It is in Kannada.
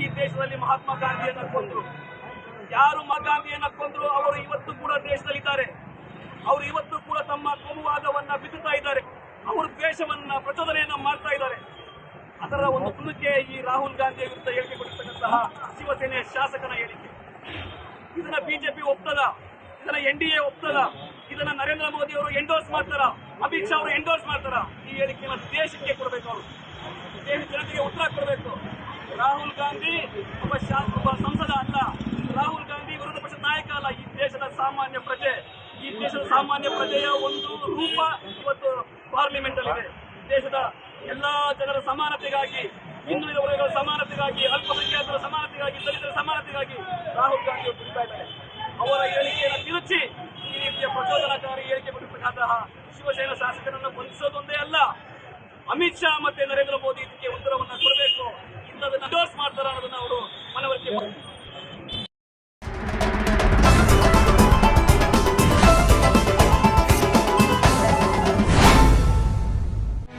ಈ ದೇಶದಲ್ಲಿ ಮಹಾತ್ಮ ಗಾಂಧಿಯನ್ನ ಕೊಂದ್ರು. ಯಾರು ಗಾಂಧಿಯನ್ನ ಕೊಂದ್ರು ಅವರು ಇವತ್ತು ಕೂಡ ದೇಶದಲ್ಲಿದ್ದಾರೆ. ಅವರು ಇವತ್ತು ಕೂಡ ತಮ್ಮ ಕೋಮುವಾದವನ್ನ ಬಿತ್ತುತ್ತಾ ಇದ್ದಾರೆ. ಅವರು ದ್ವೇಷವನ್ನ ಪ್ರಚೋದನೆಯನ್ನ ಮಾಡ್ತಾ ಇದ್ದಾರೆ. ಅದರ ಒಂದು ತುಣುಕೆ ಈ ರಾಹುಲ್ ಗಾಂಧಿ ವಿರುದ್ಧ ಹೇಳಿಕೆ ಕೊಟ್ಟಿರ್ತಕ್ಕಂತಹ ಶಿವಸೇನೆಯ ಶಾಸಕನ ಹೇಳಿಕೆ. ಇದನ್ನ ಬಿಜೆಪಿ ಒಪ್ತದ? ಇದನ್ನ ಎನ್ ಡಿ ಎ ಒಪ್ತದ? ಇದನ್ನ ನರೇಂದ್ರ ಮೋದಿ ಅವರು ಎಂಡೋರ್ಸ್ ಮಾಡ್ತಾರ? ಅಮಿತ್ ಶಾ ಅವರು ಎಂಡೋರ್ಸ್ ಮಾಡ್ತಾರ? ಈ ಹೇಳಿಕೆಯನ್ನು ದೇಶಕ್ಕೆ ಕೊಡಬೇಕು ಅವರು. ದೇಶ ಜನತೆಗೆ ಉತ್ತರ ರಾಹುಲ್ ಗಾಂಧಿ ಒಬ್ಬ ಶಾಸಕ, ಒಬ್ಬ ಸಂಸದ ಅಲ್ಲ. ರಾಹುಲ್ ಗಾಂಧಿ ವಿರೋಧ ಪಕ್ಷ ನಾಯಕ ಅಲ್ಲ. ಈ ದೇಶದ ಸಾಮಾನ್ಯ ಪ್ರಜೆ. ಈ ದೇಶದ ಸಾಮಾನ್ಯ ಪ್ರಜೆಯ ಒಂದು ರೂಪ ಇವತ್ತು ಪಾರ್ಲಿಮೆಂಟ್ ಅಲ್ಲಿ ಇದೆ. ದೇಶದ ಎಲ್ಲಾ ಜನರ ಸಮಾನತೆಗಾಗಿ, ಹಿಂದುಳಿದ ವರ್ಗಗಳ ಸಮಾನತೆಗಾಗಿ, ಅಲ್ಪಸಂಖ್ಯಾತರ ಸಮಾನತೆಗಾಗಿ, ದಲಿತರ ಸಮಾನತೆಗಾಗಿ ರಾಹುಲ್ ಗಾಂಧಿ ಅವರು ಇದ್ದಾರೆ ಅವರ ಹೇಳಿಕೆಯನ್ನು ತಿರುಚಿ ಈ ರೀತಿಯ ಪ್ರಚೋದನಕಾರಿ ಹೇಳಿಕೆ ಕೊಟ್ಟಿರ್ತಕ್ಕಂತಹ ಶಿವಸೇನಾ ಶಾಸಕರನ್ನು ಬಂಧಿಸೋದೊಂದೇ ಅಲ್ಲ. ಅಮಿತ್ ಶಾ ಮತ್ತೆ ನರೇಂದ್ರ ಮೋದಿ ಕ್ಲೋಸ್ ಮಾಡ್ತಾರ ಅನ್ನೋದನ್ನ ಅವರು ಮನವರಿಕೆ